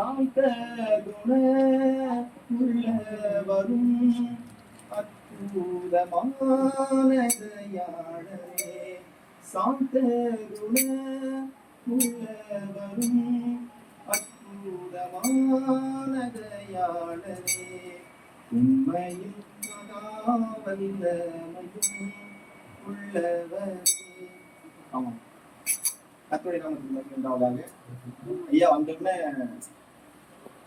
சாந்த குண உள்ள வரும் அற்புதமானதையாளரே சாந்த குண உள்ள வரும் அற்புதமானதையாளரே உண்மையில் மகாவல்லமையும் உள்ளவரே ஆமாம் கத்துடைய நாமத்துக்கு ஐயா வந்தோடனே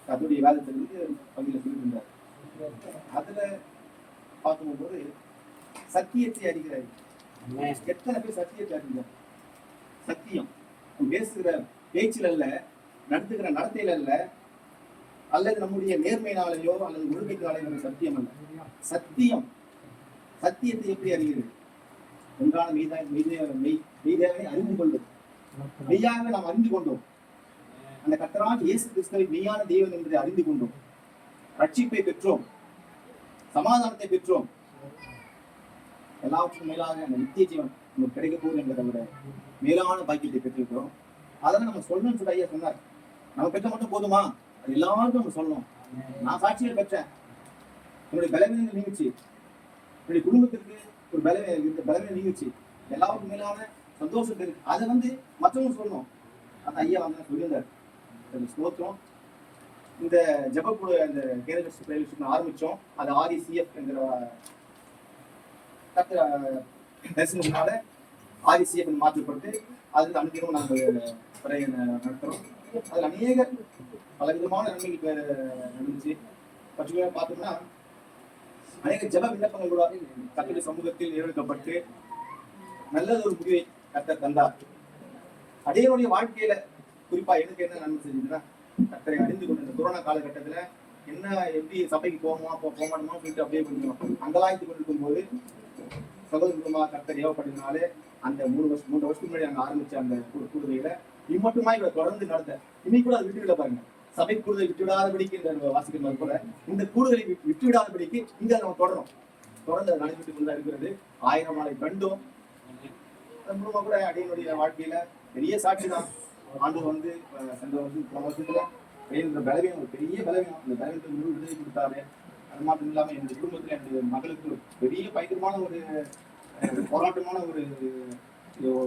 கத்துடைய வேதத்திலிருந்து பகுதியில் சொல்லியிருந்தார். அதுல பார்க்கும்போது சத்தியத்தை அறிகிறார் எத்தனை பேர் சத்தியத்தை அறிகிறார் சத்தியம். பேசுகிற பேச்சில் அல்ல நடத்துகிற நடத்தையில அல்ல அல்லது நம்முடைய நேர்மையினாலேயோ அல்லது ஒழுங்கினாலேயோ சத்தியம் அல்ல. சத்தியம். சத்தியத்தை எப்படி அறிகிறது? ஒன்றான மெய்தா மெய்தே மெய் மெய்தேவனை அறிந்து கொள்வது. மெய்யாக நாம் அறிந்து கொண்டோம். அந்த கத்தராக இயேசு கிறிஸ்துவை மெய்யான தெய்வம் என்பதை அறிந்து கொண்டோம். ரட்சிப்பை பெற்றோம். சமாதானத்தை பெற்றோம். எல்லாவற்றுக்கும் மேலாக அந்த நித்திய ஜீவன் நமக்கு கிடைக்க போகுது என்பதை விட மேலான பாக்கியத்தை பெற்றிருக்கிறோம். அதெல்லாம் நம்ம சொல்லணும்னு சொல்லி ஐயா சொன்னார். நம்ம பெற்ற மட்டும் போதுமா? அது எல்லாருக்கும் நம்ம சொல்லணும். நான் சாட்சிகள் பெற்றேன். என்னுடைய பலவீனங்கள் நீங்கிச்சு. என்னுடைய குடும்பத்திற்கு ஒரு பலவீன இந்த பலவீனம் நீங்கிச்சு. எல்லாருக்கும் மேலான சந்தோஷம் இருக்கு. அதை வந்து மற்றவங்க சொல்லணும். அந்த ஐயா வந்து சொல்லியிருந்தார். அந்த ஸ்தோத்திரம். இந்த ஜபக்குழு அந்த கேரளஸ் பிரேலிஷன் ஆரம்பிச்சோம். அது ஆர்இசிஎஃப் என்கிற கத்திர தரிசனத்தினால ஆர்இசிஎஃப் மாற்றப்பட்டு அது அனுதினமும் நாங்கள் பிறைய நடத்துகிறோம் அதில் அநேக பலவிதமான நன்மைகள் பேர் நடந்துச்சு. பர்டிகுலராக பார்த்தோம்னா அநேக ஜப விண்ணப்பங்கள் கூட கத்திர சமூகத்தில் நிர்வகிக்கப்பட்டு நல்லது ஒரு முடிவை கத்தர் தந்தார். அடையனுடைய வாழ்க்கையில குறிப்பா எனக்கு என்ன நன்மை செஞ்சதுன்னா கத்தரை அறிந்து கொண்டு இந்த கொரோனா காலகட்டத்துல என்ன எப்படி சபைக்கு போகணுமா போ போக மாட்டோமா சொல்லிட்டு அப்படியே கொஞ்சம் அங்கலாய்த்து கொண்டிருக்கும் போது சகோதரமா கத்தர் ஏவப்பட்டதுனாலே அந்த மூணு வருஷம் மூன்று வருஷத்துக்கு முன்னாடி நாங்க ஆரம்பிச்ச அந்த கூடு கூடுதலையில இது இம்மட்டுமா இவரை தொடர்ந்து நடத்த இன்னைக்கு கூட அதை விட்டுவிட பாருங்க. சபை கூடுதலை விட்டுவிடாதபடிக்கு இந்த வாசிக்கிறது கூட இந்த கூடுதலை விட்டு இங்க நம்ம தொடரும். தொடர்ந்து அதை நடைபெற்றுக் இருக்கிறது. ஆயிரம் நாளை கண்டும் மூலமா கூட அடியனுடைய வாழ்க்கையில பெரிய சாட்சி தான். ஆண்டு வந்து சென்ற வருஷம் போன வருஷத்துல இந்த பலவீனம் ஒரு பெரிய பலவீனம். அந்த பலவீனத்தை முழு விடுதலை கொடுத்தாரு. அது மட்டும் இல்லாம என்னுடைய குடும்பத்துல என்னுடைய மகளுக்கு ஒரு பெரிய பயங்கரமான ஒரு போராட்டமான ஒரு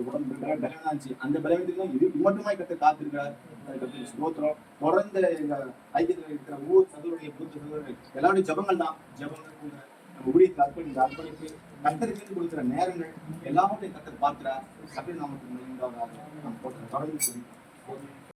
உடம்பு இருக்கிற பலவீனம் இருந்துச்சு அந்த பலவீனத்துக்கு இது இது மட்டுமா கத்து காத்திருக்கிறார். அதுக்கு ஸ்தோத்திரம். தொடர்ந்து எங்க ஐக்கியத்தில் இருக்கிற ஊர் சதுருடைய புத்த சகோதரர்கள் எல்லாருடைய ஜபங்கள் தான். ஜபங்கள் கூட நம்ம ஊழியத்தில் அர்ப்பணி அர்ப்பணிப்பு கத்தருக்கு கொடுக்குற நேரங்கள் எல்லாவற்றையும் கத்தர் பார்க்கிறார். அப்படின்னு நமக்கு நம்ம நாம் தொடர்ந்து சொல்லி